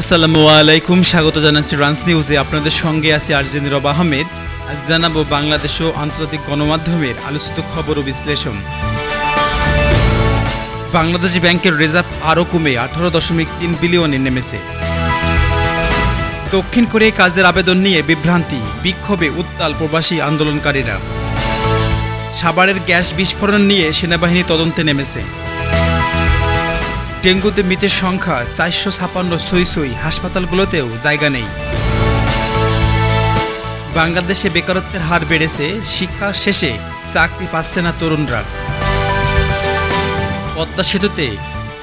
আসসালামু আলাইকুম। স্বাগত জানাচ্ছি রান্স নিউজে। আপনাদের সঙ্গে আছি আরজেন রব আহমেদ। আজ জানাব বাংলাদেশ ও আন্তর্জাতিক গণমাধ্যমের আলোচিত খবর ও বিশ্লেষণ। বাংলাদেশ ব্যাংকের রিজার্ভ আরও কমে, আঠারো দশমিক তিন বিলিয়নে নেমেছে। দক্ষিণ কোরিয়ায় কাজের আবেদন নিয়ে বিভ্রান্তি, বিক্ষোভে উত্তাল প্রবাসী আন্দোলনকারীরা। সাভারের গ্যাস বিস্ফোরণ নিয়ে সেনাবাহিনী তদন্তে নেমেছে। ডেঙ্গুতে মৃতের সংখ্যা চারশো ছাপান্ন সই সই। হাসপাতালগুলোতেও জায়গা নেই। বাংলাদেশে বেকারত্বের হার বেড়েছে। শিক্ষা শেষে চাকরি পাচ্ছে না তরুণরা। পদ্মা সেতুতে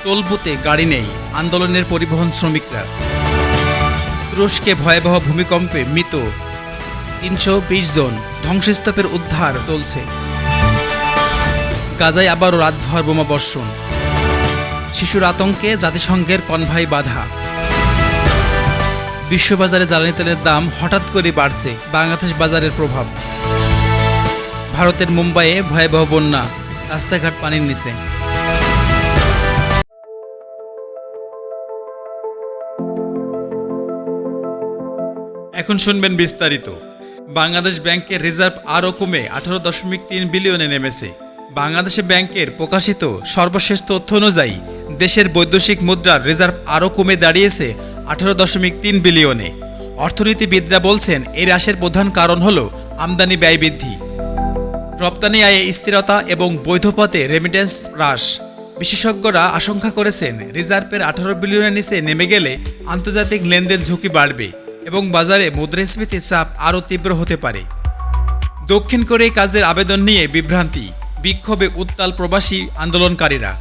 টোলবুতে গাড়ি নেই। আন্দোলনের পরিবহন শ্রমিকরা। তুরস্কে ভয়াবহ ভূমিকম্পে মৃত তিনশো বিশ জন। ধ্বংসস্তূপের উদ্ধার চলছে। গাজায় আবারও রাতভর বোমা বর্ষণ। শিশুর আতঙ্কে জাতিসংঘের কনভাই বাধা। বিশ্ববাজারে জ্বালানি তেলের দাম হঠাৎ করে বাড়ছে, বাংলাদেশ বাজারের প্রভাব। ভারতের মুম্বাইয়ে ভয়াবহ বন্যা, রাস্তাঘাট পানির নিচে। এখন শুনবেন বিস্তারিত। বাংলাদেশ ব্যাংকের রিজার্ভ আরও কমে আঠারো দশমিক তিন বিলিয়নে নেমেছে। বাংলাদেশে ব্যাংকের প্রকাশিত সর্বশেষ তথ্য অনুযায়ী দেশের বৈদেশিক মুদ্রার রিজার্ভ আরও কমে দাঁড়িয়েছে আঠারো দশমিক তিন বিলিয়নে। অর্থনীতিবিদরা বলছেন এই হ্রাসের প্রধান কারণ হল আমদানি ব্যয় বৃদ্ধি। রপ্তানি আয়ে স্থিরতা এবং বৈধ পথে রেমিটেন্স হ্রাস। বিশেষজ্ঞরা আশঙ্কা করেছেন, রিজার্ভের আঠারো বিলিয়নের নিচে নেমে গেলে আন্তর্জাতিক লেনদেন ঝুঁকি বাড়বে এবং বাজারে মুদ্রাস্ফীতির চাপ আরও তীব্র হতে পারে। দক্ষিণ কোরিয়ায় কাজের আবেদন নিয়ে বিভ্রান্তি, বিক্ষোভে উত্তাল প্রবাসী আন্দোলনকারীরা।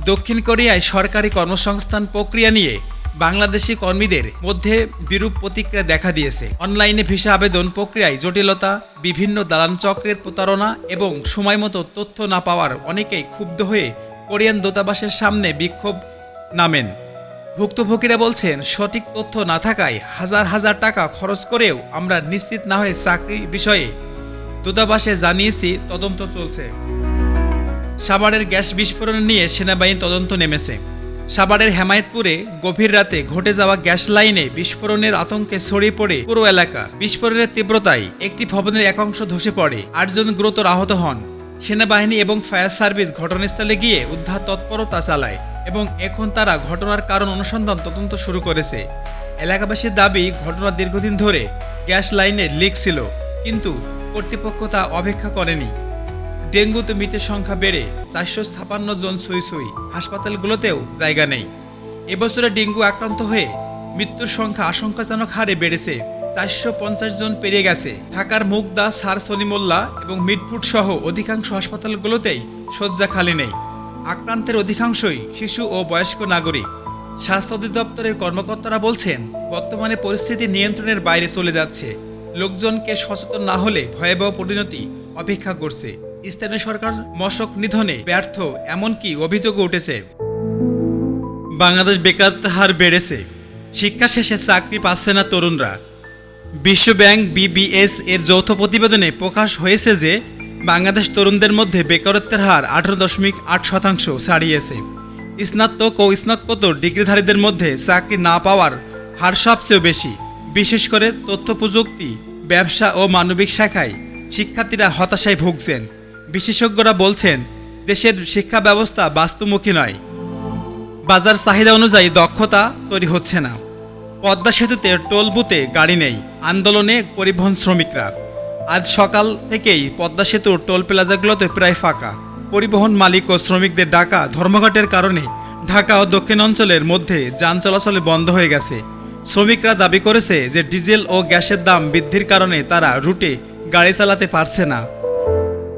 দক্ষিণ কোরিয়ায় সরকারি কর্মসংস্থান প্রক্রিয়া নিয়ে বাংলাদেশি কর্মীদের মধ্যে বিরূপ প্রতিক্রিয়া দেখা দিয়েছে। অনলাইনে ভিসা আবেদন প্রক্রিয়ায় জটিলতা, বিভিন্ন দালান চক্রের প্রতারণা এবং সময়মতো তথ্য না পাওয়ার অনেকেই ক্ষুব্ধ হয়ে কোরিয়ান দূতাবাসের সামনে বিক্ষোভ নামেন। ভুক্তভোগীরা বলছেন, সঠিক তথ্য না থাকায় হাজার হাজার টাকা খরচ করেও আমরা নিশ্চিত না হয়ে চাকরি বিষয়ে দূতাবাসে জানিয়েছি, তদন্ত চলছে। সাভারের গ্যাস বিস্ফোরণ নিয়ে সেনাবাহিনী তদন্ত নেমেছে। সাভারের হেমায়তপুরে গভীর রাতে ঘটে যাওয়া গ্যাস লাইনে বিস্ফোরণের আতঙ্কে ছড়িয়ে পড়ে পুরো এলাকা। বিস্ফোরণের তীব্রতায় একটি ভবনের একাংশ ধসে পড়ে। আটজন গুরুতর আহত হন। সেনাবাহিনী এবং ফায়ার সার্ভিস ঘটনাস্থলে গিয়ে উদ্ধার তৎপরতা চালায় এবং এখন তারা ঘটনার কারণ অনুসন্ধান তদন্ত শুরু করেছে। এলাকাবাসীর দাবি, ঘটনা দীর্ঘদিন ধরে গ্যাস লাইনে লিক ছিল, কিন্তু কর্তৃপক্ষ তা অপেক্ষা করেনি। ডেঙ্গুতে মৃতের সংখ্যা বেড়ে চারশো ছাপান্ন জন সুই সুই হাসপাতালগুলোতেও জায়গা নেই। এবছরে ডেঙ্গু আক্রান্ত হয়ে মৃত্যুর সংখ্যা আশঙ্কাজনক হারে বেড়েছে। চারশো পঞ্চাশ জন পেরিয়ে গেছে। ঢাকার মুগদা, সার, সলিমুল্লাহ এবং মিটফুট সহ অধিকাংশ হাসপাতালগুলোতেই শয্যা খালি নেই। আক্রান্তের অধিকাংশই শিশু ও বয়স্ক নাগরিক। স্বাস্থ্য অধিদপ্তরের কর্মকর্তারা বলছেন, বর্তমানে পরিস্থিতি নিয়ন্ত্রণের বাইরে চলে যাচ্ছে। লোকজনকে সচেতন না হলে ভয়াবহ পরিণতি অপেক্ষা করছে। স্থানীয় সরকার মশক নিধনে ব্যর্থ, এমনকি অভিযোগ উঠেছে। বাংলাদেশ বেকারত্বের হার বেড়েছে। শিক্ষা শেষে চাকরি পাচ্ছে না তরুণরা। বিশ্বব্যাংক বিবিএস এর যৌথ প্রতিবেদনে প্রকাশ হয়েছে যে, বাংলাদেশ তরুণদের মধ্যে বেকারত্বের হার আঠারো দশমিক আট শতাংশ ছাড়িয়েছে। স্নাতক ও স্নাতকোত্তর ডিগ্রিধারীদের মধ্যে চাকরি না পাওয়ার হার সবচেয়ে বেশি। বিশেষ করে তথ্য প্রযুক্তি, ব্যবসা ও মানবিক শাখায় শিক্ষার্থীরা হতাশায় ভুগছেন। বিশেষজ্ঞরা বলছেন, দেশের শিক্ষা ব্যবস্থা বাস্তবমুখী নয়। বাজার চাহিদা অনুযায়ী দক্ষতা তৈরি হচ্ছে না। পদ্মা সেতুতে টোল বুথে গাড়ি নেই, আন্দোলনে পরিবহন শ্রমিকরা। আজ সকাল থেকেই পদ্মা সেতুর টোল প্লাজাগুলোতে প্রায় ফাঁকা। পরিবহন মালিক ও শ্রমিকদের ডাকা ধর্মঘটের কারণে ঢাকা ও দক্ষিণ অঞ্চলের মধ্যে যান চলাচলে বন্ধ হয়ে গেছে। শ্রমিকরা দাবি করেছে যে ডিজেল ও গ্যাসের দাম বৃদ্ধির কারণে তারা রুটে গাড়ি চালাতে পারছে না।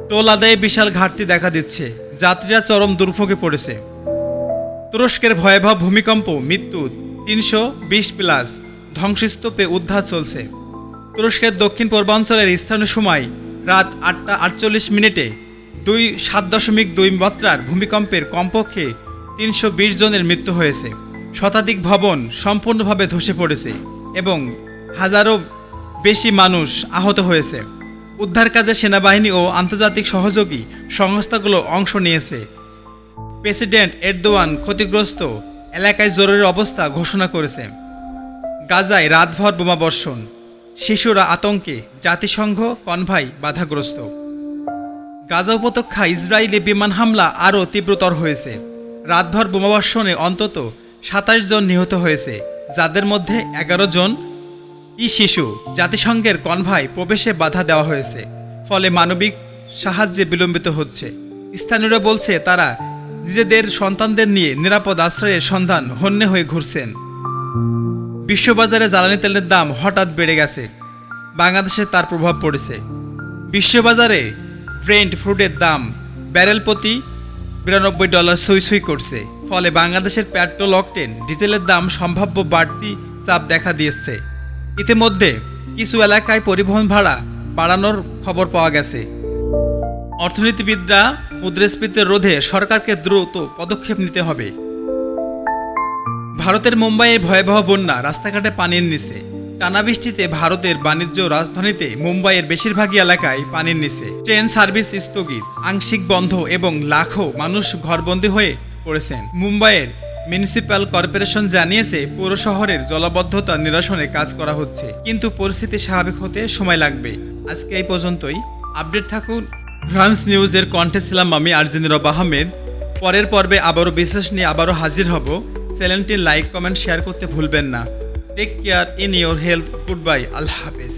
টোল বিশাল ঘাটতি দেখা দিচ্ছে। যাত্রীরা চরম দুর্ভোগে পড়েছে। তুরস্কের ভয়াবহ ভূমিকম্প, মৃত্যু তিনশো বিশ প্লাস ধ্বংসস্তূপে উদ্ধার চলছে। তুরস্কের দক্ষিণ পূর্বাঞ্চলের স্থানীয় সময় রাত আটটা আটচল্লিশ মিনিটে দুই সাত দশমিক দুই মাত্রার ভূমিকম্পের কমপক্ষে তিনশো বিশ জনের মৃত্যু হয়েছে। শতাধিক ভবন সম্পূর্ণভাবে ধসে পড়েছে এবং হাজারো বেশি মানুষ আহত হয়েছে। উদ্ধার কাজে সেনাবাহিনী ও আন্তর্জাতিক সহযোগী সংস্থাগুলো অংশ নিয়েছে। প্রেসিডেন্ট এরদোয়ান ক্ষতিগ্রস্ত এলাকায় জরুরি অবস্থা ঘোষণা করেছে। গাজায় রাতভর বোমাবর্ষণ শিশুরা আতঙ্কে জাতিসংঘ কনভাই বাধাগ্রস্ত। গাজা উপত্যকা ইসরায়েলি বিমান হামলা আরও তীব্রতর হয়েছে। রাতভর বোমাবর্ষণে অন্তত সাতাশ জন নিহত হয়েছে, যাদের মধ্যে এগারো জন ই শিশু জাতিসংঘের কনভাই প্রবেশে বাধা দেওয়া হয়েছে, ফলে মানবিক সাহায্যে বিলম্বিত হচ্ছে। স্থানীয়রা বলছে তারা নিজেদের সন্তানদের নিয়ে নিরাপদ আশ্রয়ের সন্ধান হন্যে হয়ে ঘুরছেন। বিশ্ববাজারে জ্বালানি তেলের দাম হঠাৎ বেড়ে গেছে। বাংলাদেশে তার প্রভাব পড়েছে। বিশ্ববাজারে ব্রেন্ট ফ্রুটের দাম ব্যারেল প্রতি বিরানব্বই ডলার সই সই করছে, ফলে বাংলাদেশের পেট্রোল, অকটেন, ডিজেলের দাম সম্ভাব্য বাড়তি চাপ দেখা দিয়েছে। ইতিমধ্যে কিছু এলাকায় পরিবহন ভাড়া বাড়ানোর খবর পাওয়া গেছে। অর্থনীতিবিদরা মুদ্রাস্ফীতি রোধে সরকারকে দ্রুত পদক্ষেপ নিতে হবে। ভারতের মুম্বাইয়ে ভয়াবহ বন্যা, রাস্তাঘাটে পানির নিচে। টানা বৃষ্টিতে ভারতের বাণিজ্য রাজধানীতে মুম্বাইয়ের বেশিরভাগই এলাকায় পানির নিচে। ট্রেন সার্ভিস স্থগিত, আংশিক বন্ধ এবং লাখো মানুষ ঘরবন্দি হয়ে পড়েছেন। মুম্বাইয়ের মিউনিসিপ্যাল কর্পোরেশন জানিয়েছে, পৌর শহরের জলাবদ্ধতা নিরসনে কাজ করা হচ্ছে, কিন্তু পরিস্থিতি স্বাভাবিক হতে সময় লাগবে। আজকে এই পর্যন্তই। আপডেট থাকুন ফ্রান্স নিউজের কণ্ঠে ছিলাম আমি, আরজিন রব আহমেদ। পরের পর্বে আবারও বিশেষ নিয়ে আবারও হাজির হব। চ্যানেলটি লাইক, কমেন্ট, শেয়ার করতে ভুলবেন না। Take care in your health good bye আল্লাহ হাফেজ।